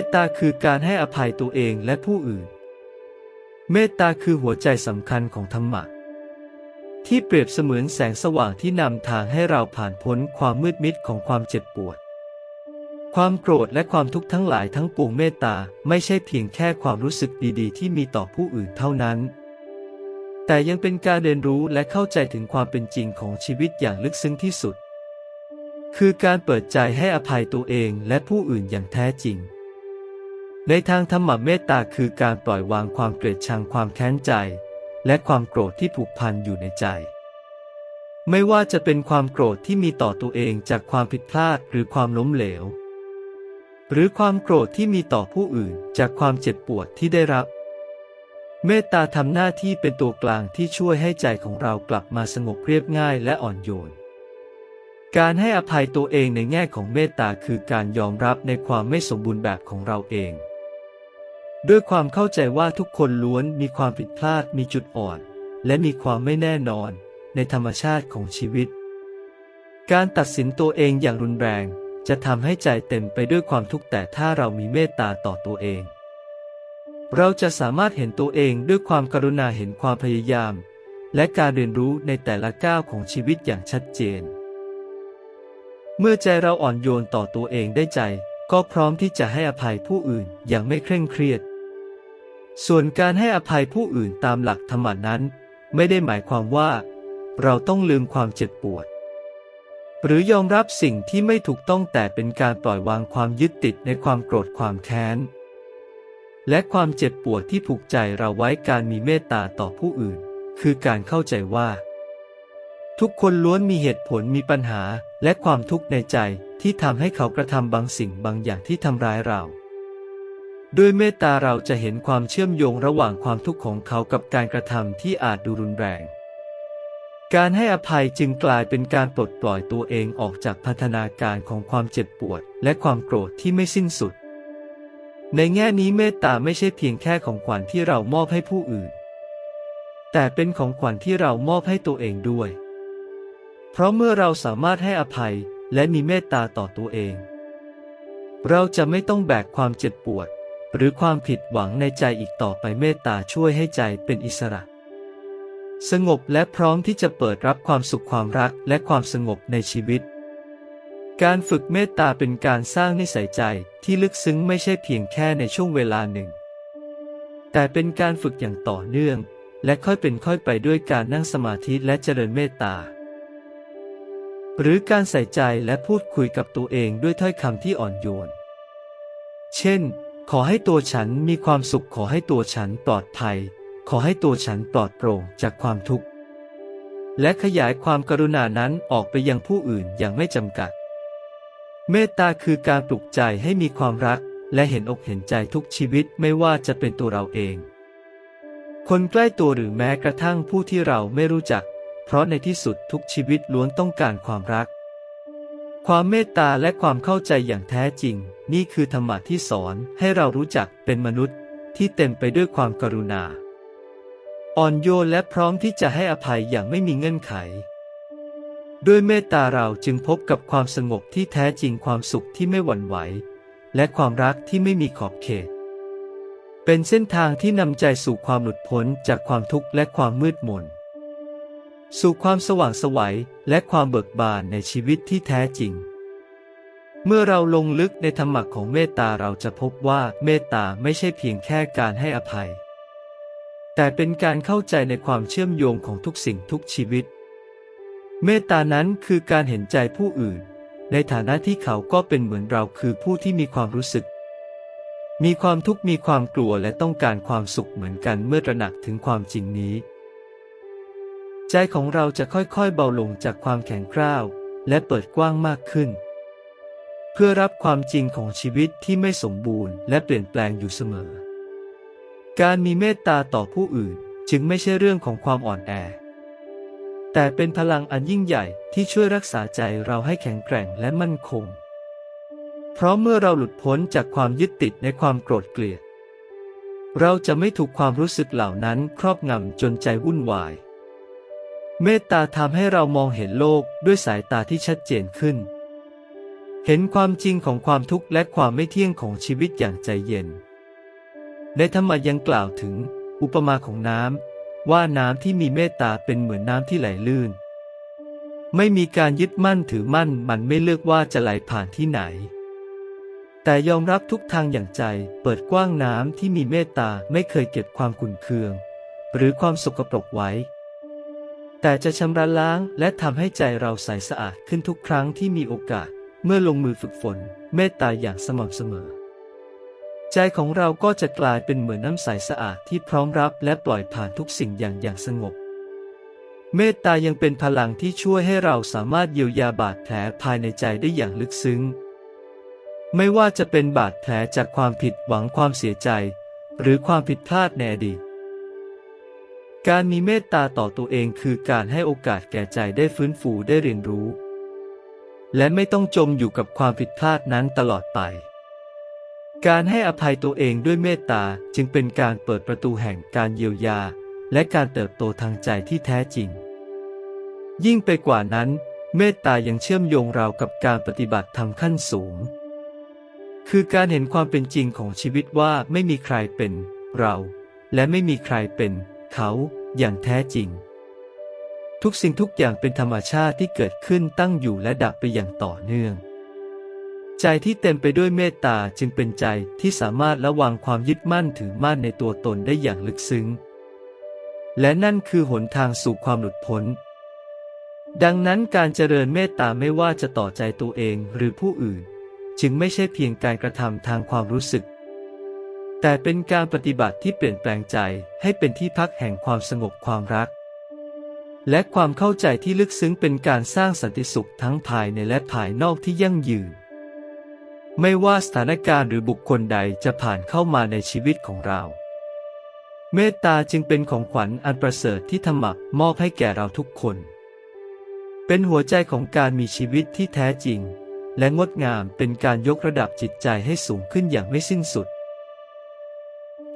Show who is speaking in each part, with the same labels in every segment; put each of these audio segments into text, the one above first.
Speaker 1: ตตาคือการให้อภัยตัวเองและผู้อื่น เมตตาคือหัวใจสำคัญของธรรมะ ที่เปรียบเสมือนแสงสว่างที่นำทางให้เราผ่านพ้นความมืดมิดของความเจ็บปวด ความโกรธและความทุกข์ทั้งหลายทั้งปวงเมตตาไม่ใช่เพียงแค่ความรู้สึกดีๆ ที่มีต่อผู้อื่นเท่านั้น แต่ยังเป็นการเรียนรู้และเข้าใจถึงความเป็นจริงของชีวิตอย่างลึกซึ้งที่สุดคือการเปิดใจให้อภัยตัวเองและผู้อื่นอย่างแท้จริง ในทางธรรมะเมตตาคือการปล่อยวางความเกลียดชังความแค้นใจ และความโกรธที่ผูกพันอยู่ในใจ ไม่ว่าจะเป็นความโกรธที่มีต่อตัวเองจากความผิดพลาดหรือความล้มเหลว หรือความโกรธที่มีต่อผู้อื่นจากความเจ็บปวดที่ได้รับ เมตตาทำหน้าที่เป็นตัวกลางที่ช่วยให้ใจของเรากลับมาสงบเรียบง่ายและอ่อนโยนการให้อภัยตัวเองในแง่ของเมตตาคือการยอมรับในความไม่สมบูรณ์แบบของเราเอง ด้วยความเข้าใจว่าทุกคนล้วนมีความผิดพลาดมีจุดอ่อน และมีความไม่แน่นอนในธรรมชาติของชีวิต การตัดสินตัวเองอย่างรุนแรง จะทำให้ใจเต็มไปด้วยความทุกข์แต่ถ้าเรามีเมตตาต่อตัวเอง เราจะสามารถเห็นตัวเองด้วยความกรุณาเห็นความพยายาม และการเรียนรู้ในแต่ละก้าวของชีวิตอย่างชัดเจน เมื่อใจเราอ่อนโยนต่อตัวเองได้ใจ ก็พร้อมที่จะให้อภัยผู้อื่นอย่างไม่เคร่งเครียด ส่วนการให้อภัยผู้อื่นตามหลักธรรมนั้น ไม่ได้หมายความว่า เราต้องลืมความเจ็บปวด หรือยอมรับสิ่งที่ไม่ถูกต้องแต่เป็นการปล่อยวางความยึดติดในความโกรธความแค้น และความเจ็บปวดที่ผูกใจเราไว้การมีเมตตาต่อผู้อื่น คือการเข้าใจว่า ทุกคนล้วนมีเหตุผลมีปัญหาและความทุกข์ในใจที่ทำให้เขากระทำบางสิ่งบางอย่างที่ทำร้ายเรา ด้วยเมตตาเราจะเห็นความเชื่อมโยงระหว่างความทุกข์ของเขากับการกระทำที่อาจดูรุนแรง การให้อภัยจึงกลายเป็นการปลดปล่อยตัวเองออกจากพันธนาการของความเจ็บปวด และความโกรธที่ไม่สิ้นสุด ในแง่นี้เมตตาไม่ใช่เพียงแค่ของขวัญที่เรามอบให้ผู้อื่น แต่เป็นของขวัญที่เรามอบให้ตัวเองด้วย เพราะเมื่อเราสามารถให้อภัยและมีเมตตาต่อตัวเอง เราจะไม่ต้องแบกความเจ็บปวด หรือความผิดหวังในใจอีกต่อไปเมตตาช่วยให้ใจเป็นอิสระ สงบและพร้อมที่จะเปิดรับความสุขความรักและความสงบในชีวิต การฝึกเมตตาเป็นการสร้างนิสัยใจที่ลึกซึ้งไม่ใช่เพียงแค่ในช่วงเวลาหนึ่ง แต่เป็นการฝึกอย่างต่อเนื่อง และค่อยเป็นค่อยไปด้วยการนั่งสมาธิและเจริญเมตตาหรือการใส่ใจและพูดคุยกับตัวเองด้วยถ้อยคำที่อ่อนโยน เช่น ขอให้ตัวฉันมีความสุขขอให้ตัวฉันปลอดภัย ขอให้ตัวฉันปลอดโปร่งจากความทุกข์ และขยายความกรุณานั้นออกไปยังผู้อื่นอย่างไม่จำกัด เมตตาคือการปลุกใจให้มีความรัก และเห็นอกเห็นใจทุกชีวิตไม่ว่าจะเป็นตัวเราเอง คนใกล้ตัวหรือแม้กระทั่งผู้ที่เราไม่รู้จัก เพราะในที่สุดทุกชีวิตล้วนต้องการความรัก ความเมตตาและความเข้าใจอย่างแท้จริง นี่คือธรรมะที่สอนให้เรารู้จักเป็นมนุษย์ที่เต็มไปด้วยความกรุณา อ่อนโยนและพร้อมที่จะให้อภัยอย่างไม่มีเงื่อนไข ด้วยเมตตาเราจึงพบกับความสงบที่แท้จริงความสุขที่ไม่หวั่นไหว และความรักที่ไม่มีขอบเขต เป็นเส้นทางที่นำใจสู่ความหลุดพ้นจากความทุกข์และความมืดมน สู่ความสว่างไสวัยและความเบิกบานในชีวิตที่แท้จริง เมื่อเราลงลึกในธรรมะของเมตตาเราจะพบว่าเมตตาไม่ใช่เพียงแค่การให้อภัย แต่เป็นการเข้าใจในความเชื่อมโยงของทุกสิ่งทุกชีวิต เมตตานั้นคือการเห็นใจผู้อื่น ในฐานะที่เขาก็เป็นเหมือนเราคือผู้ที่มีความรู้สึก มีความทุกข์มีความกลัวและต้องการความสุขเหมือนกันเมื่อตระหนักถึงความจริงนี้ ใจของเราจะค่อยๆเบาลงจากความแข็งกร้าวและเปิดกว้างมากขึ้น เพื่อรับความจริงของชีวิตที่ไม่สมบูรณ์และเปลี่ยนแปลงอยู่เสมอ การมีเมตตาต่อผู้อื่นจึงไม่ใช่เรื่องของความอ่อนแอ แต่เป็นพลังอันยิ่งใหญ่ที่ช่วยรักษาใจเราให้แข็งแกร่งและมั่นคง เพราะเมื่อเราหลุดพ้นจากความยึดติดในความโกรธเกลียด เราจะไม่ถูกความรู้สึกเหล่านั้นครอบงำจนใจวุ่นวาย เมตตาทำให้เรามองเห็นโลกด้วยสายตาที่ชัดเจนขึ้น เห็นความจริงของความทุกข์และความไม่เที่ยงของชีวิตอย่างใจเย็น ในธรรมะยังกล่าวถึงอุปมาของน้ำว่าน้ำที่มีเมตตาเป็นเหมือนน้ำที่ไหลลื่น ไม่มีการยึดมั่นถือมั่นมันไม่เลือกว่าจะไหลผ่านที่ไหน แต่ยอมรับทุกทางอย่างใจเปิดกว้างน้ำที่มีเมตตาไม่เคยเก็บความขุ่นเคือง หรือความสกปรกไว้ แต่จะชำระล้างและทำให้ใจเราใสสะอาดขึ้นทุกครั้งที่มีโอกาส เมื่อลงมือฝึกฝนเมตตาอย่างสม่ำเสมอ ใจของเราก็จะกลายเป็นเหมือนน้ำใสสะอาดที่พร้อมรับและปล่อยผ่านทุกสิ่งอย่างอย่างสงบ เมตตายังเป็นพลังที่ช่วยให้เราสามารถเยียวยาบาดแผลภายในใจได้อย่างลึกซึ้ง ไม่ว่าจะเป็นบาดแผลจากความผิดหวังความเสียใจ หรือความผิดพลาดในอดีตการมีเมตตาต่อตัวเองคือการให้โอกาสแก่ใจได้ฟื้นฟูได้เรียนรู้ และไม่ต้องจมอยู่กับความผิดพลาดนั้นตลอดไป การให้อภัยตัวเองด้วยเมตตาจึงเป็นการเปิดประตูแห่งการเยียวยา และการเติบโตทางใจที่แท้จริง ยิ่งไปกว่านั้น เมตตายังเชื่อมโยงเรากับการปฏิบัติธรรมขั้นสูง คือการเห็นความเป็นจริงของชีวิตว่าไม่มีใครเป็นเรา และไม่มีใครเป็นเขาอย่างแท้จริง ทุกสิ่งทุกอย่างเป็นธรรมชาติที่เกิดขึ้นตั้งอยู่และดับไปอย่างต่อเนื่อง ใจที่เต็มไปด้วยเมตตาจึงเป็นใจที่สามารถระวังความยึดมั่นถือมั่นในตัวตนได้อย่างลึกซึ้ง และนั่นคือหนทางสู่ความหลุดพ้น ดังนั้นการเจริญเมตตาไม่ว่าจะต่อใจตัวเองหรือผู้อื่น จึงไม่ใช่เพียงการกระทำทางความรู้สึก แต่เป็นการปฏิบัติที่เปลี่ยนแปลงใจให้เป็นที่พักแห่งความสงบความรัก และความเข้าใจที่ลึกซึ้งเป็นการสร้างสันติสุขทั้งภายในและภายนอกที่ยั่งยืน ไม่ว่าสถานการณ์หรือบุคคลใดจะผ่านเข้ามาในชีวิตของเรา เมตตาจึงเป็นของขวัญอันประเสริฐที่ธรรมะมอบให้แก่เราทุกคน เป็นหัวใจของการมีชีวิตที่แท้จริง และงดงามเป็นการยกระดับจิตใจให้สูงขึ้นอย่างไม่สิ้นสุด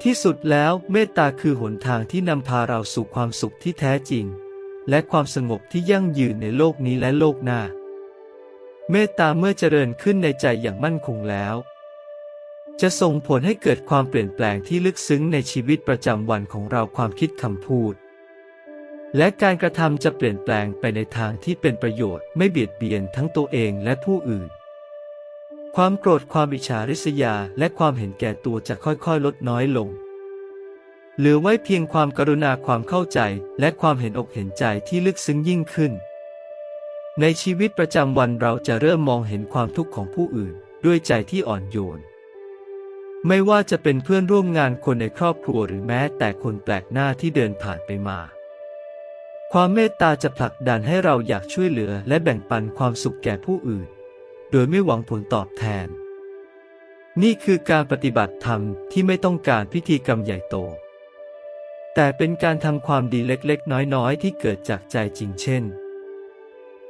Speaker 1: ที่สุดแล้วเมตตาคือหนทางที่นำพาเราสู่ความสุขที่แท้จริง และความสงบที่ยั่งยืนในโลกนี้และโลกหน้า เมตตาเมื่อเจริญขึ้นในใจอย่างมั่นคงแล้ว จะส่งผลให้เกิดความเปลี่ยนแปลงที่ลึกซึ้งในชีวิตประจำวันของเราความคิดคำพูด และการกระทำจะเปลี่ยนแปลงไปในทางที่เป็นประโยชน์ไม่เบียดเบียนทั้งตัวเองและผู้อื่น ความโกรธความอิจฉาริษยาและความเห็นแก่ตัวจะค่อยๆ ลดน้อยลง เหลือไว้เพียงความกรุณาความเข้าใจและความเห็นอกเห็นใจที่ลึกซึ้งยิ่งขึ้น ในชีวิตประจำวันเราจะเริ่มมองเห็นความทุกข์ของผู้อื่น ด้วยใจที่อ่อนโยน ไม่ว่าจะเป็นเพื่อนร่วมงานคนในครอบครัวหรือแม้แต่คนแปลกหน้าที่เดินผ่านไปมา ความเมตตาจะผลักดันให้เราอยากช่วยเหลือและแบ่งปันความสุขแก่ผู้อื่น โดยไม่หวังผลตอบแทน นี่คือการปฏิบัติธรรมที่ไม่ต้องการพิธีกรรมใหญ่โต แต่เป็นการทำความดีเล็กๆ น้อยๆ ที่เกิดจากใจจริงเช่น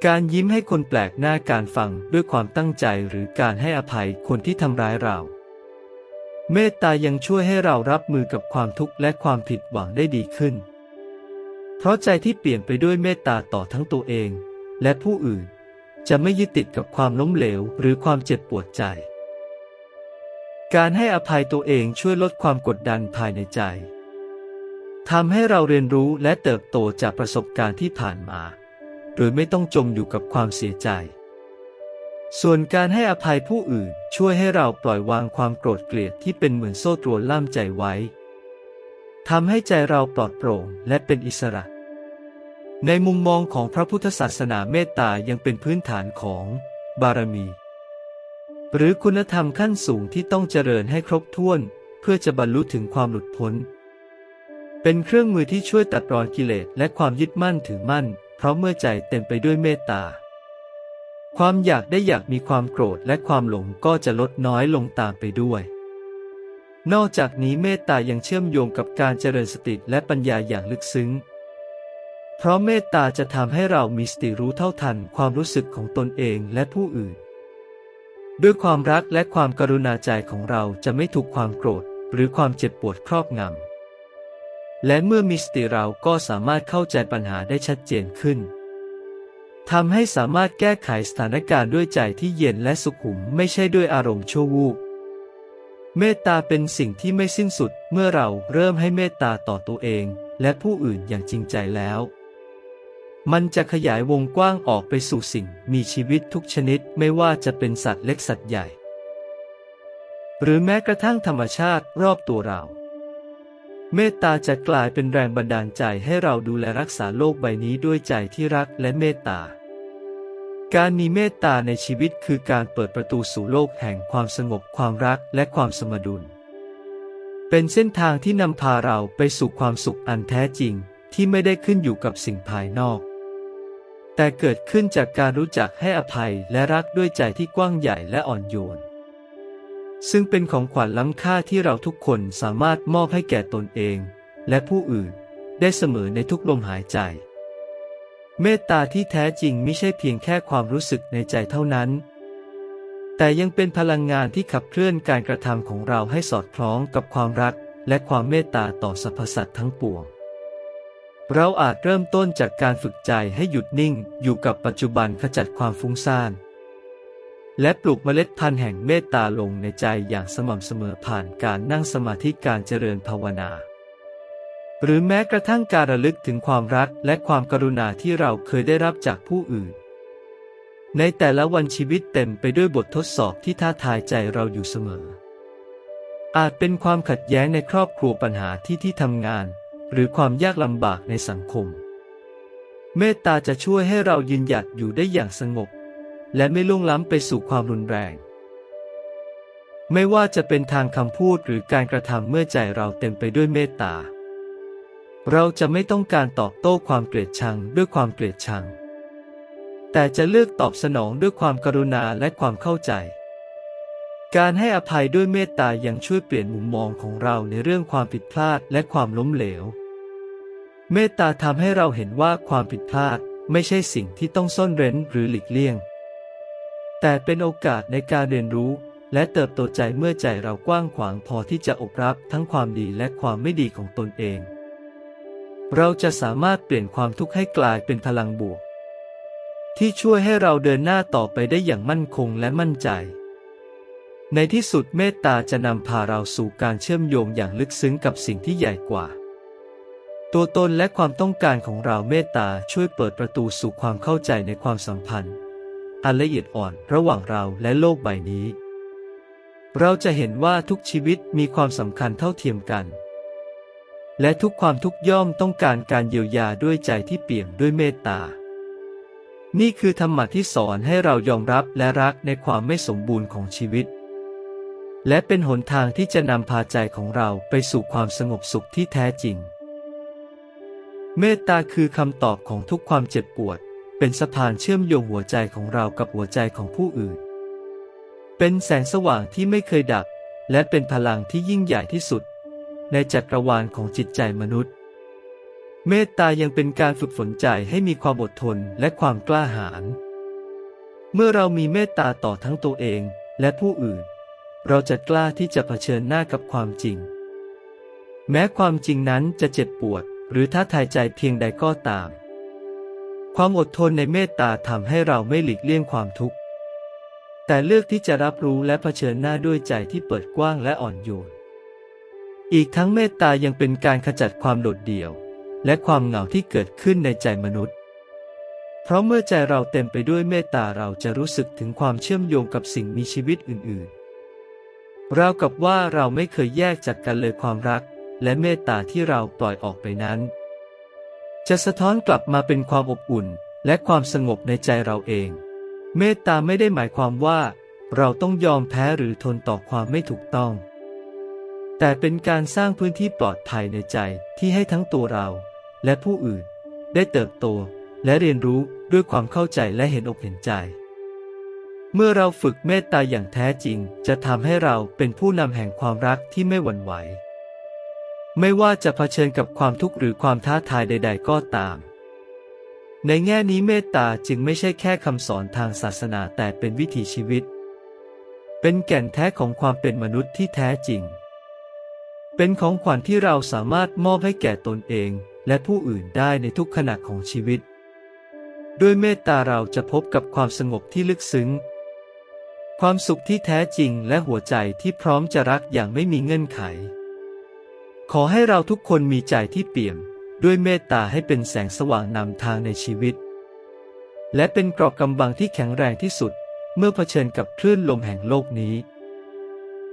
Speaker 1: การยิ้มให้คนแปลกหน้าการฟังด้วยความตั้งใจหรือการให้อภัยคนที่ทำร้ายเรา เมตตายังช่วยให้เรารับมือกับความทุกข์และความผิดหวังได้ดีขึ้น เพราะใจที่เปลี่ยนไปด้วยเมตตาต่อทั้งตัวเอง และผู้อื่น จะไม่ยึดติดกับความล้มเหลวหรือความเจ็บปวดใจ การให้อภัยตัวเองช่วยลดความกดดันภายในใจ ทำให้เราเรียนรู้และเติบโตจากประสบการณ์ที่ผ่านมา โดยไม่ต้องจมอยู่กับความเสียใจ ส่วนการให้อภัยผู้อื่นช่วยให้เราปล่อยวางความโกรธเกลียดที่เป็นเหมือนโซ่ตรวนล่ามใจไว้ทำให้ใจเราปลอดโปร่งและเป็นอิสระ ในมุมมองของพระพุทธศาสนาเมตตายังเป็นพื้นฐานของบารมี หรือคุณธรรมขั้นสูงที่ต้องเจริญให้ครบถ้วน เพื่อจะบรรลุถึงความหลุดพ้น เป็นเครื่องมือที่ช่วยตัดรอนกิเลสและความยึดมั่นถือมั่น เพราะเมื่อใจเต็มไปด้วยเมตตา ความอยากได้อยากมีความโกรธและความหลงก็จะลดน้อยลงตามไปด้วย นอกจากนี้เมตตายังเชื่อมโยงกับการเจริญสติและปัญญาอย่างลึกซึ้ง เพราะเมตตาจะทำให้เรามีสติรู้เท่าทันความรู้สึกของตนเองและผู้อื่น ด้วยความรักและความกรุณาใจของเราจะไม่ถูกความโกรธ หรือความเจ็บปวดครอบงำ และเมื่อมีสติเราก็สามารถเข้าใจปัญหาได้ชัดเจนขึ้นทำให้สามารถแก้ไขสถานการณ์ด้วยใจที่เย็นและสุขุมไม่ใช่ด้วยอารมณ์ชั่ววูบเมตตาเป็นสิ่งที่ไม่สิ้นสุดเมื่อเราเริ่มให้เมตตาต่อตัวเอง และผู้อื่นอย่างจริงใจแล้ว มันจะขยายวงกว้างออกไปสู่สิ่งมีชีวิตทุกชนิดไม่ว่าจะเป็นสัตว์เล็กสัตว์ใหญ่ หรือแม้กระทั่งธรรมชาติรอบตัวเรา เมตตาจะกลายเป็นแรงบันดาลใจให้เราดูแลรักษาโลกใบนี้ด้วยใจที่รักและเมตตา การมีเมตตาในชีวิตคือการเปิดประตูสู่โลกแห่งความสงบความรักและความสมดุล เป็นเส้นทางที่นำพาเราไปสู่ความสุขอันแท้จริงที่ไม่ได้ขึ้นอยู่กับสิ่งภายนอก แต่เกิดขึ้นจากการรู้จักให้อภัยและรักด้วยใจที่กว้างใหญ่และอ่อนโยน ซึ่งเป็นของขวัญล้ำค่าที่เราทุกคนสามารถมอบให้แก่ตนเอง และผู้อื่นได้เสมอในทุกลมหายใจ เมตตาที่แท้จริงไม่ใช่เพียงแค่ความรู้สึกในใจเท่านั้น แต่ยังเป็นพลังงานที่ขับเคลื่อนการกระทำของเราให้สอดคล้องกับความรัก และความเมตตาต่อสรรพสัตว์ทั้งปวง เราอาจเริ่มต้นจากการฝึกใจให้หยุดนิ่งอยู่กับปัจจุบันขจัดความฟุ้งซ่าน และปลูกเมล็ดพันธุ์แห่งเมตตาลงในใจอย่างสม่ำเสมอผ่านการนั่งสมาธิการเจริญภาวนา หรือแม้กระทั่งการระลึกถึงความรักและความกรุณาที่เราเคยได้รับจากผู้อื่น ในแต่ละวันชีวิตเต็มไปด้วยบททดสอบที่ท้าทายใจเราอยู่เสมอ อาจเป็นความขัดแย้งในครอบครัวปัญหาที่ที่ทำงาน หรือความยากลำบากในสังคม เมตตาจะช่วยให้เรายืนหยัดอยู่ได้อย่างสงบ และไม่ล่วงล้ำไปสู่ความรุนแรง ไม่ว่าจะเป็นทางคำพูดหรือการกระทำเมื่อใจเราเต็มไปด้วยเมตตา เราจะไม่ต้องการตอบโต้ความเกลียดชังด้วยความเกลียดชัง แต่จะเลือกตอบสนองด้วยความกรุณาและความเข้าใจ การให้อภัยด้วยเมตตายังช่วยเปลี่ยนมุมมองของเราในเรื่องความผิดพลาดและความล้มเหลว เมตตาทำให้เราเห็นว่าความผิดพลาดไม่ใช่สิ่งที่ต้องซ่อนเร้นหรือหลีกเลี่ยง แต่เป็นโอกาสในการเรียนรู้ และเติบโตใจเมื่อใจเรากว้างขวางพอที่จะอบรับทั้งความดีและความไม่ดีของตนเอง เราจะสามารถเปลี่ยนความทุกข์ให้กลายเป็นพลังบวก ที่ช่วยให้เราเดินหน้าต่อไปได้อย่างมั่นคงและมั่นใจ ในที่สุดเมตตาจะนำพาเราสู่การเชื่อมโยงอย่างลึกซึ้งกับสิ่งที่ใหญ่กว่าตัวตนและความต้องการของเราเมตตาช่วยเปิดประตูสู่ความเข้าใจในความสัมพันธ์ อันละเอียดอ่อนระหว่างเราและโลกใบนี้ เราจะเห็นว่าทุกชีวิตมีความสำคัญเท่าเทียมกัน และทุกความทุกย่อมต้องการการเยียวยาด้วยใจที่เปี่ยมด้วยเมตตา นี่คือธรรมะที่สอนให้เรายอมรับและรักในความไม่สมบูรณ์ของชีวิต และเป็นหนทางที่จะนำพาใจของเราไปสู่ความสงบสุขที่แท้จริง เมตตาคือคำตอบของทุกความเจ็บปวด เป็นสะพานเชื่อมโยงหัวใจของเรากับหัวใจของผู้อื่น เป็นแสงสว่างที่ไม่เคยดับ และเป็นพลังที่ยิ่งใหญ่ที่สุด ในจักรวาลของจิตใจมนุษย์ เมตตายังเป็นการฝึกฝนใจให้มีความอดทนและความกล้าหาญ เมื่อเรามีเมตตาต่อทั้งตัวเองและผู้อื่น เราจะกล้าที่จะเผชิญหน้ากับความจริง แม้ความจริงนั้นจะเจ็บปวด หรือท้าทายใจเพียงใดก็ตาม ความอดทนในเมตตาทำให้เราไม่หลีกเลี่ยงความทุกข์ แต่เลือกที่จะรับรู้และเผชิญหน้าด้วยใจที่เปิดกว้างและอ่อนโยน อีกทั้งเมตตายังเป็นการขจัดความโดดเดี่ยว และความเหงาที่เกิดขึ้นในใจมนุษย์ เพราะเมื่อใจเราเต็มไปด้วยเมตตาเราจะรู้สึกถึงความเชื่อมโยงกับสิ่งมีชีวิตอื่นๆราวกับว่าเราไม่เคยแยกจากกันเลยความรัก และเมตตาที่เราปล่อยออกไปนั้น จะสะท้อนกลับมาเป็นความอบอุ่น และความสงบในใจเราเอง เมตตาไม่ได้หมายความว่า เราต้องยอมแพ้หรือทนต่อความไม่ถูกต้อง แต่เป็นการสร้างพื้นที่ปลอดภัยในใจที่ให้ทั้งตัวเรา และผู้อื่น ได้เติบโต และเรียนรู้ด้วยความเข้าใจและเห็นอกเห็นใจ เมื่อเราฝึกเมตตาอย่างแท้จริง จะทำให้เราเป็นผู้นำแห่งความรักที่ไม่หวั่นไหว ไม่ว่าจะเผชิญกับความทุกข์หรือความท้าทายใด ๆ ก็ตาม ในแง่นี้เมตตาจึงไม่ใช่แค่คำสอนทางศาสนาแต่เป็นวิถีชีวิต เป็นแก่นแท้ของความเป็นมนุษย์ที่แท้จริง เป็นของขวัญที่เราสามารถมอบให้แก่ตนเอง และผู้อื่นได้ในทุกขณะของชีวิต ด้วยเมตตาเราจะพบกับความสงบที่ลึกซึ้ง ความสุขที่แท้จริงและหัวใจที่พร้อมจะรักอย่างไม่มีเงื่อนไข ขอให้เราทุกคนมีใจที่เปี่ยม ด้วยเมตตาให้เป็นแสงสว่างนำทางในชีวิต และเป็นเกราะกำบังที่แข็งแรงที่สุด เมื่อเผชิญกับคลื่นลมแห่งโลกนี้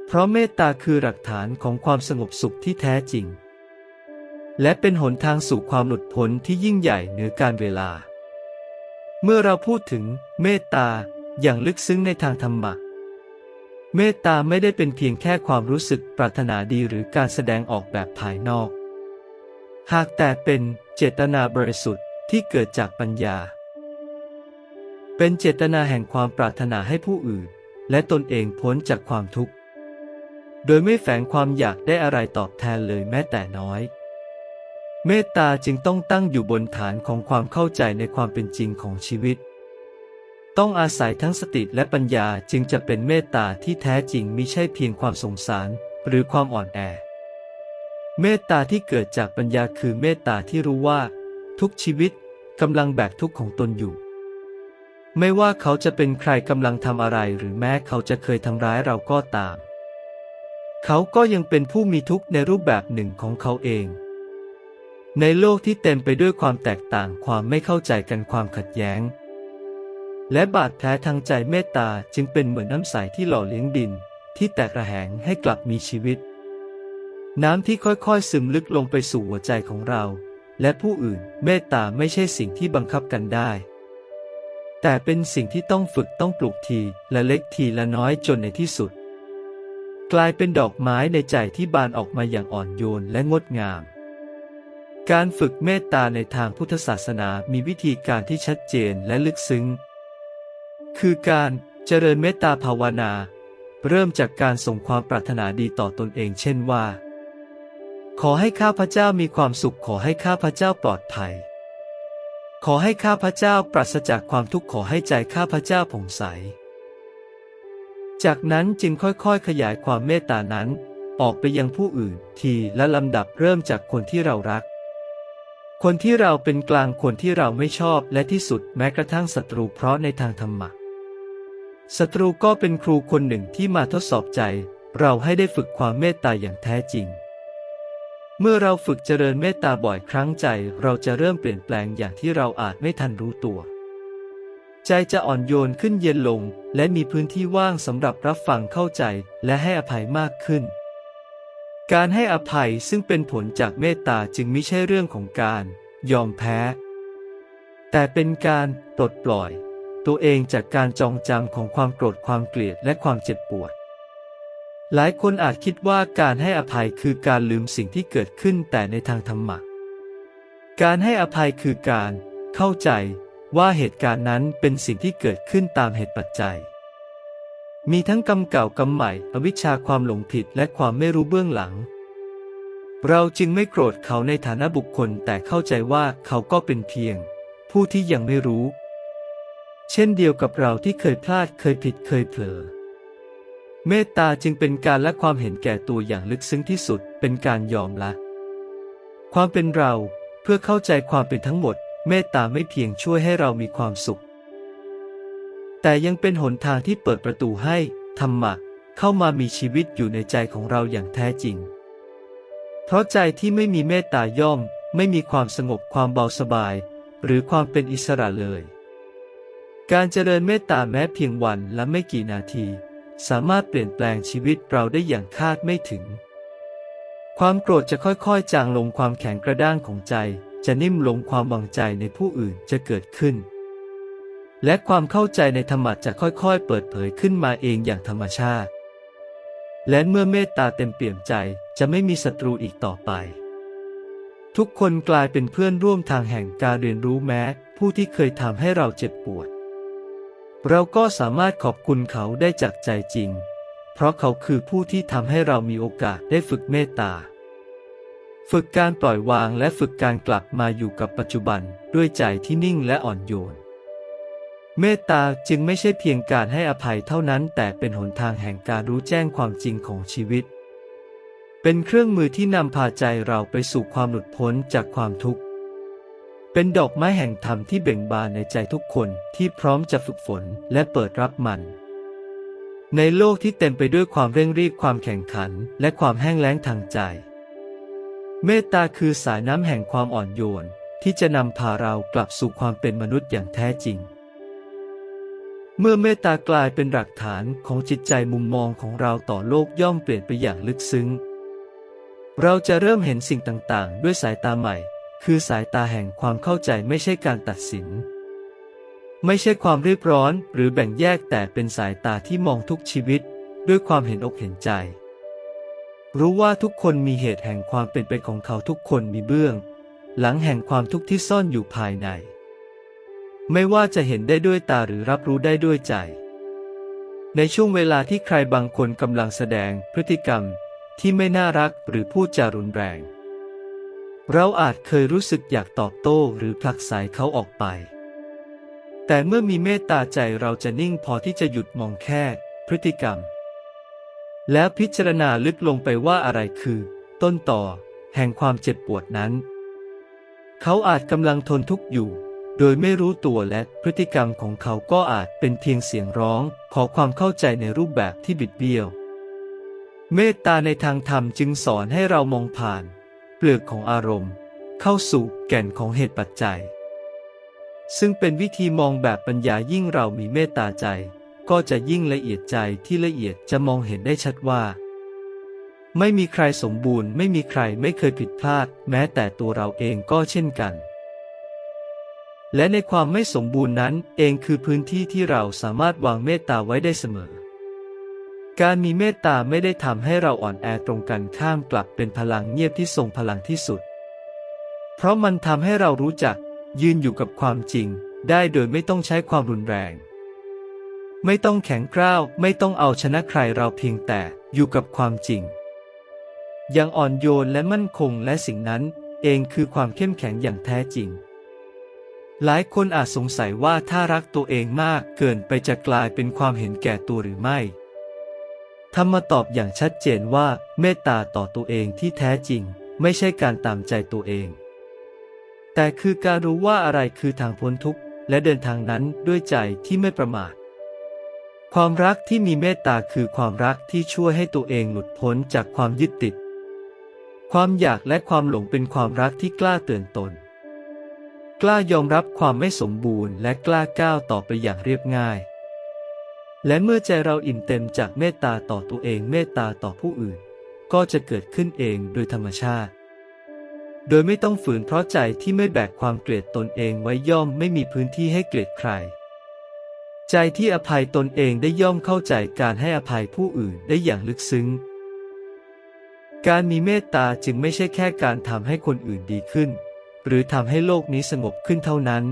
Speaker 1: เพราะเมตตาคือหลักฐานของความสงบสุขที่แท้จริง และเป็นหนทางสู่ความหลุดพ้นที่ยิ่งใหญ่เหนือการเวลา เมื่อเราพูดถึงเมตตาอย่างลึกซึ้งในทางธรรมะ เมตตาไม่ได้เป็นเพียงแค่ความรู้สึกปรารถนาดีหรือการแสดงออกแบบภายนอก หากแต่เป็นเจตนาบริสุทธิ์ที่เกิดจากปัญญา เป็นเจตนาแห่งความปรารถนาให้ผู้อื่น และตนเองพ้นจากความทุกข์ โดยไม่แฝงความอยากได้อะไรตอบแทนเลยแม้แต่น้อย เมตตาจึงต้องตั้งอยู่บนฐานของความเข้าใจในความเป็นจริงของชีวิต ต้องอาศัยทั้งสติและปัญญาจึงจะเป็นเมตตาที่แท้จริงมิใช่เพียงความสงสาร หรือความอ่อนแอ เมตตาที่เกิดจากปัญญาคือเมตตาที่รู้ว่า ทุกชีวิตกำลังแบกทุกข์ของตนอยู่ ไม่ว่าเขาจะเป็นใครกำลังทำอะไรหรือแม้เขาจะเคยทำร้ายเราก็ตาม เขาก็ยังเป็นผู้มีทุกข์ในรูปแบบหนึ่งของเขาเอง ในโลกที่เต็มไปด้วยความแตกต่างความไม่เข้าใจกันความขัดแย้ง และบาดแผลทางใจเมตตาจึงเป็นเหมือนน้ำใสที่หล่อเลี้ยงดิน ที่แตกระแหงให้กลับมีชีวิต น้ำที่ค่อยๆซึมลึกลงไปสู่หัวใจของเรา และผู้อื่นเมตตาไม่ใช่สิ่งที่บังคับกันได้ แต่เป็นสิ่งที่ต้องฝึกต้องปลูกทีละเล็กทีละน้อยจนในที่สุด กลายเป็นดอกไม้ในใจที่บานออกมาอย่างอ่อนโยนและงดงามการฝึกเมตตาในทางพุทธศาสนามีวิธีการที่ชัดเจนและลึกซึ้ง คือการเจริญเมตตาภาวนา เริ่มจากการส่งความปรารถนาดีต่อตนเองเช่นว่า ขอให้ข้าพเจ้ามีความสุขขอให้ข้าพเจ้าปลอดภัย ขอให้ข้าพเจ้าปราศจากความทุกข์ขอให้ใจข้าพเจ้าผ่องใส จากนั้นจึงค่อยๆ ขยายความเมตตานั้นออกไปยังผู้อื่นทีและลำดับเริ่มจากคนที่เรารัก คนที่เราเป็นกลางคนที่เราไม่ชอบและที่สุดแม้กระทั่งศัตรูเพราะในทางธรรมะ ศัตรูก็เป็นครูคนหนึ่งที่มาทดสอบใจ เราให้ได้ฝึกความเมตตาอย่างแท้จริง เมื่อเราฝึกเจริญเมตตาบ่อยครั้งใจ เราจะเริ่มเปลี่ยนแปลงอย่างที่เราอาจไม่ทันรู้ตัว ใจจะอ่อนโยนขึ้นเย็นลง และมีพื้นที่ว่างสำหรับรับฟังเข้าใจและให้อภัยมากขึ้น การให้อภัยซึ่งเป็นผลจากเมตตาจึงไม่ใช่เรื่องของการ ยอมแพ้ แต่เป็นการปลดปล่อย ตัวเองจากการจองจำของความโกรธความเกลียดและความเจ็บปวด หลายคนอาจคิดว่าการให้อภัยคือการลืมสิ่งที่เกิดขึ้นแต่ในทางธรรมะ การให้อภัยคือการ เข้าใจว่าเหตุการณ์นั้นเป็นสิ่งที่เกิดขึ้นตามเหตุปัจจัย มีทั้งกรรมเก่ากรรมใหม่ อวิชชาความหลงผิดและความไม่รู้เบื้องหลัง เราจึงไม่โกรธเขาในฐานะบุคคลแต่เข้าใจว่าเขาก็เป็นเพียง ผู้ที่ยังไม่รู้ เช่นเดียวกับเราที่เคยพลาดเคยผิดเคยเผลอ เมตตาจึงเป็นการละความเห็นแก่ตัวอย่างลึกซึ้งที่สุด เป็นการยอมละ ความเป็นเราเพื่อเข้าใจความเป็นทั้งหมด เมตตาไม่เพียงช่วยให้เรามีความสุข แต่ยังเป็นหนทางที่เปิดประตูให้ธรรมะเข้ามามีชีวิตอยู่ในใจของเราอย่างแท้จริง เพราะใจที่ไม่มีเมตตาย่อม ไม่มีความสงบความเบาสบาย หรือความเป็นอิสระเลย การเจริญเมตตาแม้เพียงวันและไม่กี่นาที สามารถเปลี่ยนแปลงชีวิตเราได้อย่างคาดไม่ถึง ความโกรธจะค่อยๆ จางลงความแข็งกระด้างของใจ จะนิ่มลงความวางใจในผู้อื่นจะเกิดขึ้น และความเข้าใจในธรรมะจะค่อยๆ เปิดเผยขึ้นมาเองอย่างธรรมชาติ และเมื่อเมตตาเต็มเปี่ยมใจจะไม่มีศัตรูอีกต่อไป ทุกคนกลายเป็นเพื่อนร่วมทางแห่งการเรียนรู้แม้ ผู้ที่เคยทำให้เราเจ็บปวด เราก็สามารถขอบคุณเขาได้จากใจจริง เพราะเขาคือผู้ที่ทำให้เรามีโอกาสได้ฝึกเมตตา ฝึกการปล่อยวางและฝึกการกลับมาอยู่กับปัจจุบันด้วยใจที่นิ่งและอ่อนโยน เมตตาจึงไม่ใช่เพียงการให้อภัยเท่านั้น แต่เป็นหนทางแห่งการรู้แจ้งความจริงของชีวิต เป็นเครื่องมือที่นำพาใจเราไปสู่ความหลุดพ้นจากความทุกข์ เป็นดอกไม้แห่งธรรมที่เบ่งบานในใจทุกคนที่พร้อมจะฝึกฝนและเปิดรับมัน ในโลกที่เต็มไปด้วยความเร่งรีบความแข่งขัน และความแห้งแล้งทางใจ เมตตาคือสายน้ำแห่งความอ่อนโยน ที่จะนำพาเรากลับสู่ความเป็นมนุษย์อย่างแท้จริง เมื่อเมตตากลายเป็นหลักฐานของจิตใจมุมมองของเราต่อโลกย่อมเปลี่ยนไปอย่างลึกซึ้ง เราจะเริ่มเห็นสิ่งต่างๆ ด้วยสายตาใหม่ คือสายตาแห่งความเข้าใจไม่ใช่การตัดสิน ไม่ใช่ความรีบร้อน หรือแบ่งแยกแต่เป็นสายตาที่มองทุกชีวิต ด้วยความเห็นอกเห็นใจ รู้ว่าทุกคนมีเหตุแห่งความเป็นไปของเขาทุกคนมีเบื้อง หลังแห่งความทุกข์ที่ซ่อนอยู่ภายใน ไม่ว่าจะเห็นได้ด้วยตาหรือรับรู้ได้ด้วยใจ ในช่วงเวลาที่ใครบางคนกำลังแสดงพฤติกรรมที่ไม่น่ารักหรือพูดจารุนแรง เราอาจเคยรู้สึกอยากตอบโต้หรือผลักไสเขาออกไป แต่เมื่อมีเมตตาใจเราจะนิ่งพอที่จะหยุดมองแค่ พฤติกรรม แล้วพิจารณาลึกลงไปว่าอะไรคือ ต้นต่อ แห่งความเจ็บปวดนั้น เขาอาจกำลังทนทุกข์อยู่ โดยไม่รู้ตัวและพฤติกรรมของเขาก็อาจเป็นเพียงเสียงร้อง ขอความเข้าใจในรูปแบบที่บิดเบี้ยว เมตตาในทางธรรมจึงสอนให้เรามองผ่าน ลือกของอารมณ์ เข้าสู่แก่นของเหตุปัจจัย ซึ่งเป็นวิธีมองแบบปัญญายิ่งเรามีเมตตาใจ ก็จะยิ่งละเอียดใจที่ละเอียดจะมองเห็นได้ชัดว่า ไม่มีใครสมบูรณ์ ไม่มีใครไม่เคยผิดพลาด แม้แต่ตัวเราเองก็เช่นกันและในความไม่สมบูรณ์นั้นเองคือพื้นที่ที่เราสามารถวางเมตตาไว้ได้เสมอ การมีเมตตาไม่ได้ทำให้เราอ่อนแอตรงกันข้ามกลับเป็นพลังเงียบที่ทรงพลังที่สุด เพราะมันทำให้เรารู้จัก ยืนอยู่กับความจริง ได้โดยไม่ต้องใช้ความรุนแรง ไม่ต้องแข็งกร้าว ไม่ต้องเอาชนะใครเราเพียงแต่อยู่กับความจริง อย่างอ่อนโยนและมั่นคงและสิ่งนั้นเองคือความเข้มแข็งอย่างแท้จริง หลายคนอาจสงสัยว่าถ้ารักตัวเองมากเกินไปจะกลายเป็นความเห็นแก่ตัวหรือไม่ ธรรมตอบอย่างชัดเจนว่า เมตตาต่อตัวเองที่แท้จริง ไม่ใช่การตามใจตัวเอง แต่คือการรู้ว่าอะไรคือทางพ้นทุกข์ และเดินทางนั้นด้วยใจที่ไม่ประมาท ความรักที่มีเมตตาคือความรักที่ช่วยให้ตัวเองหลุดพ้นจากความยึดติด ความอยากและความหลงเป็นความรักที่กล้าเตือนตน กล้ายอมรับความไม่สมบูรณ์ และกล้าก้าวต่อไปอย่างเรียบง่าย และเมื่อใจเราอิ่มเต็มจากเมตตาต่อตัวเองเมตตาต่อผู้อื่น ก็จะเกิดขึ้นเองโดยธรรมชาติ โดยไม่ต้องฝืนเพราะใจที่ไม่แบกความเกลียดตนเองไว้ย่อมไม่มีพื้นที่ให้เกลียดใคร ใจที่อภัยตนเองได้ย่อมเข้าใจการให้อภัยผู้อื่นได้อย่างลึกซึ้ง การมีเมตตาจึงไม่ใช่แค่การทำให้คนอื่นดีขึ้น หรือทำให้โลกนี้สงบขึ้นเท่านั้น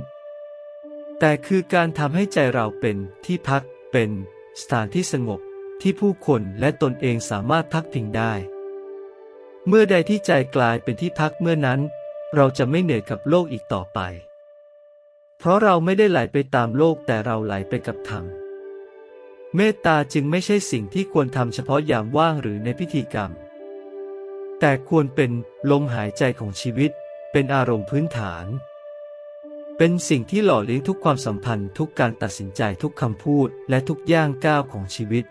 Speaker 1: แต่คือการทำให้ใจเราเป็นที่พัก เป็นสถานที่สงบที่ผู้คนและตนเองสามารถพักพิงได้ เมื่อใดที่ใจกลายเป็นที่พักเมื่อนั้น เราจะไม่เหนื่อยกับโลกอีกต่อไป เพราะเราไม่ได้ไหลไปตามโลกแต่เราไหลไปกับธรรม เมตตาจึงไม่ใช่สิ่งที่ควรทำเฉพาะยามว่างหรือในพิธีกรรม แต่ควรเป็นลมหายใจของชีวิต เป็นอารมณ์พื้นฐาน เป็นสิ่งที่หล่อเลี้ยงทุกความสัมพันธ์ทุกการตัดสินใจทุกคำพูดและทุกย่างก้าวของชีวิต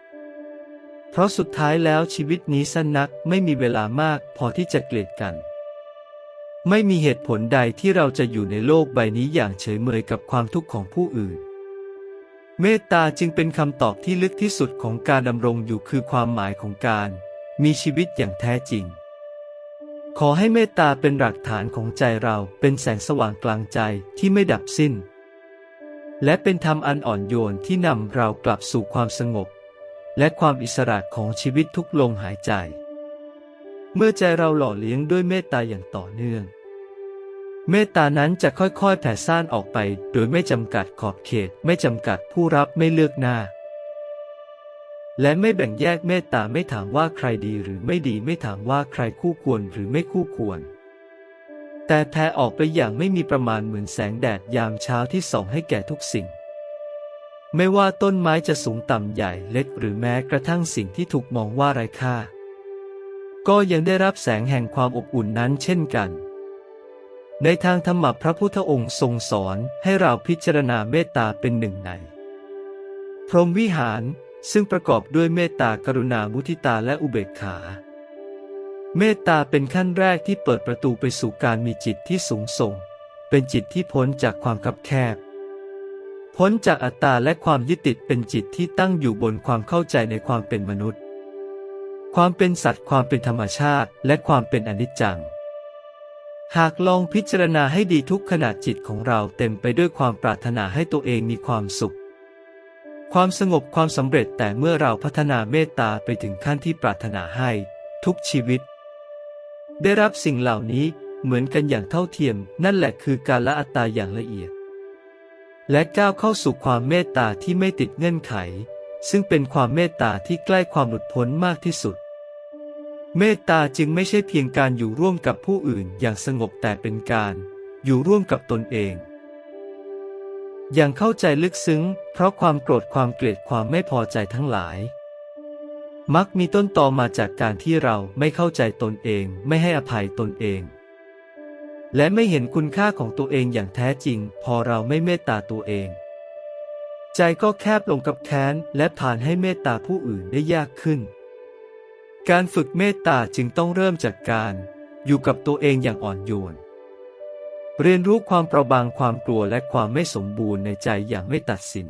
Speaker 1: เพราะสุดท้ายแล้วชีวิตนี้สั้นนักไม่มีเวลามากพอที่จะเกลียดกัน ไม่มีเหตุผลใดที่เราจะอยู่ในโลกใบนี้อย่างเฉยเมยกับความทุกข์ของผู้อื่น เมตตาจึงเป็นคำตอบที่ลึกที่สุดของการดำรงอยู่คือความหมายของการ มีชีวิตอย่างแท้จริง ขอให้เมตตาเป็นหลักฐานของใจเราเป็นแสงสว่างกลางใจที่ไม่ดับสิ้น และเป็นธรรมอันอ่อนโยนที่นำเรากลับสู่ความสงบ และความอิสระของชีวิตทุกลมหายใจ เมื่อใจเราหล่อเลี้ยงด้วยเมตตาอย่างต่อเนื่อง เมตตานั้นจะค่อยๆแผ่ซ่านออกไป โดยไม่จำกัดขอบเขต ไม่จำกัดผู้รับไม่เลือกหน้า และไม่แบ่งแยกเมตตาไม่ถามว่าใครดีหรือไม่ดีไม่ถามว่าใครคู่ควรหรือไม่คู่ควร แต่แผ่ออกไปอย่างไม่มีประมาณเหมือนแสงแดดยามเช้าที่ส่องให้แก่ทุกสิ่ง ไม่ว่าต้นไม้จะสูงต่ำใหญ่เล็กหรือแม้กระทั่งสิ่งที่ถูกมองว่าไร้ค่า ก็ยังได้รับแสงแห่งความอบอุ่นนั้นเช่นกันในทางธรรมะพระพุทธองค์ทรงสอนให้เราพิจารณาเมตตาเป็นหนึ่งใน พรหมวิหาร ซึ่งประกอบด้วยเมตตากรุณามุทิตาและอุเบกขา เมตตาเป็นขั้นแรกที่เปิดประตูไปสู่การมีจิตที่สูงส่ง เป็นจิตที่พ้นจากความคับแคบ พ้นจากอัตตาและความยึดติดเป็นจิตที่ตั้งอยู่บนความเข้าใจในความเป็นมนุษย์ ความเป็นสัตว์ความเป็นธรรมชาติ และความเป็นอนิจจังหากลองพิจารณาให้ดีทุกขณะจิตของเราเต็มไปด้วยความปรารถนาให้ตัวเองมีความสุข ความสงบความสำเร็จแต่เมื่อเราพัฒนาเมตตาไปถึงขั้นที่ปรารถนาให้ ทุกชีวิต ได้รับสิ่งเหล่านี้เหมือนกันอย่างเท่าเทียม นั่นแหละคือการละอัตตาอย่างละเอียด และก้าวเข้าสู่ความเมตตาที่ไม่ติดเงื่อนไข ซึ่งเป็นความเมตตาที่ใกล้ความหลุดพ้นมากที่สุด เมตตาจึงไม่ใช่เพียงการอยู่ร่วมกับผู้อื่นอย่างสงบแต่เป็นการ อยู่ร่วมกับตนเอง ย่างเข้าใจลึกซึ้ง เพราะความโกรธความเกลียดความไม่พอใจทั้งหลาย มักมีต้นตอมาจากการที่เราไม่เข้าใจตนเอง ไม่ให้อภัยตนเอง และไม่เห็นคุณค่าของตัวเองอย่างแท้จริง พอเราไม่เมตตาตัวเอง ใจก็แคบลงกับแค้น และผ่านให้เมตตาผู้อื่นได้ยากขึ้น การฝึกเมตตาจึงต้องเริ่มจากการ อยู่กับตัวเองอย่างอ่อนโยน เรียนรู้ความเปราะบางความกลัวและความไม่สมบูรณ์ในใจอย่างไม่ตัดสิน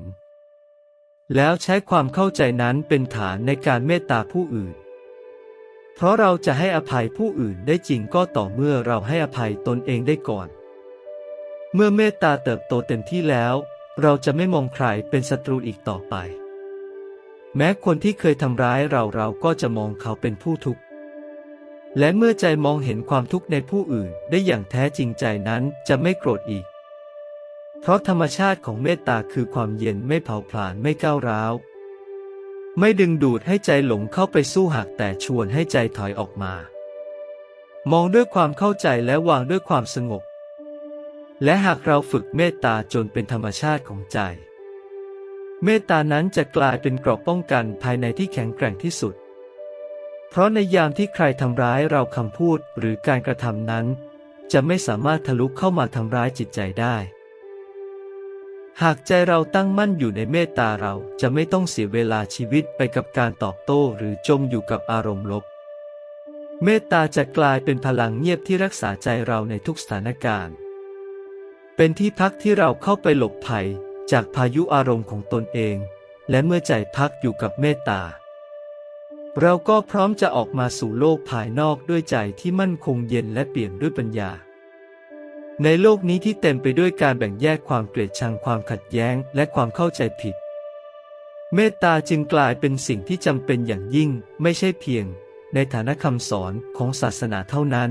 Speaker 1: แล้วใช้ความเข้าใจนั้นเป็นฐานในการเมตตาผู้อื่น เพราะเราจะให้อภัยผู้อื่นได้จริงก็ต่อเมื่อเราให้อภัยตนเองได้ก่อน เมื่อเมตตาเติบโตเต็มที่แล้ว เราจะไม่มองใครเป็นศัตรูอีกต่อไป แม้คนที่เคยทำร้ายเราเราก็จะมองเขาเป็นผู้ทุกข์ และเมื่อใจมองเห็นความทุกข์ในผู้อื่นได้อย่างแท้จริงใจนั้นจะไม่โกรธอีก เพราะธรรมชาติของเมตตาคือความเย็นไม่เผาผลาญไม่ก้าวร้าว ไม่ดึงดูดให้ใจหลงเข้าไปสู้หักแต่ชวนให้ใจถอยออกมา มองด้วยความเข้าใจและวางด้วยความสงบ และหากเราฝึกเมตตาจนเป็นธรรมชาติของใจ เมตตานั้นจะกลายเป็นเกราะป้องกันภายในที่แข็งแกร่งที่สุด เพราะในยามที่ใครทำร้ายเราคำพูดหรือการกระทำนั้น จะไม่สามารถทะลุเข้ามาทำร้ายจิตใจได้ หากใจเราตั้งมั่นอยู่ในเมตตาเราจะไม่ต้องเสียเวลาชีวิตไปกับการตอบโต้หรือจมอยู่กับอารมณ์ลบ เมตตาจะกลายเป็นพลังเงียบที่รักษาใจเราในทุกสถานการณ์ เป็นที่พักที่เราเข้าไปหลบภัยจากพายุอารมณ์ของตนเอง และเมื่อใจพักอยู่กับเมตตา เราก็พร้อมจะออกมาสู่โลกภายนอกด้วยใจที่มั่นคงเย็นและเปี่ยมด้วยปัญญา ในโลกนี้ที่เต็มไปด้วยการแบ่งแยกความเกลียดชังความขัดแย้งและความเข้าใจผิด เมตตาจึงกลายเป็นสิ่งที่จำเป็นอย่างยิ่ง ไม่ใช่เพียง ในฐานะคำสอนของศาสนาเท่านั้น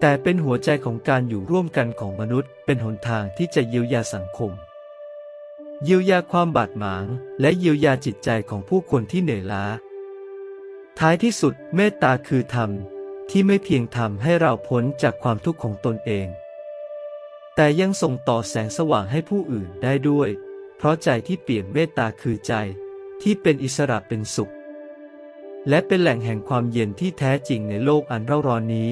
Speaker 1: แต่เป็นหัวใจของการอยู่ร่วมกันของมนุษย์ เป็นหนทางที่จะเยียวยาสังคมเยียวยาความบาดหมาง และเยียวยาจิตใจของผู้คนที่เหนื่อยล้า ท้ายที่สุดเมตตาคือธรรมที่ไม่เพียงทำให้เราพ้นจากความทุกข์ของตนเอง แต่ยังส่งต่อแสงสว่างให้ผู้อื่นได้ด้วย เพราะใจที่เปี่ยมเมตตาคือใจที่เป็นอิสระเป็นสุข และเป็นแหล่งแห่งความเย็นที่แท้จริงในโลกอันเร่าร้อนนี้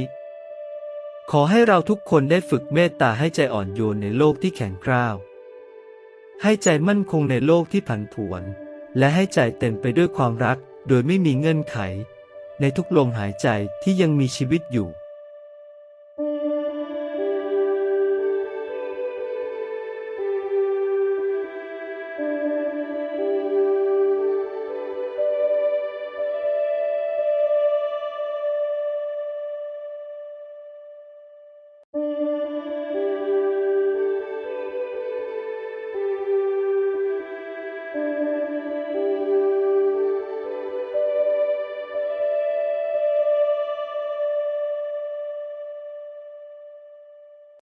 Speaker 1: ขอให้เราทุกคนได้ฝึกเมตตาให้ใจอ่อนโยนในโลกที่แข็งกร้าว ให้ใจมั่นคงในโลกที่ผันผวน และให้ใจเต็มไปด้วยความรัก โดยไม่มีเงื่อนไข ในทุกลมหายใจที่ยังมีชีวิตอยู่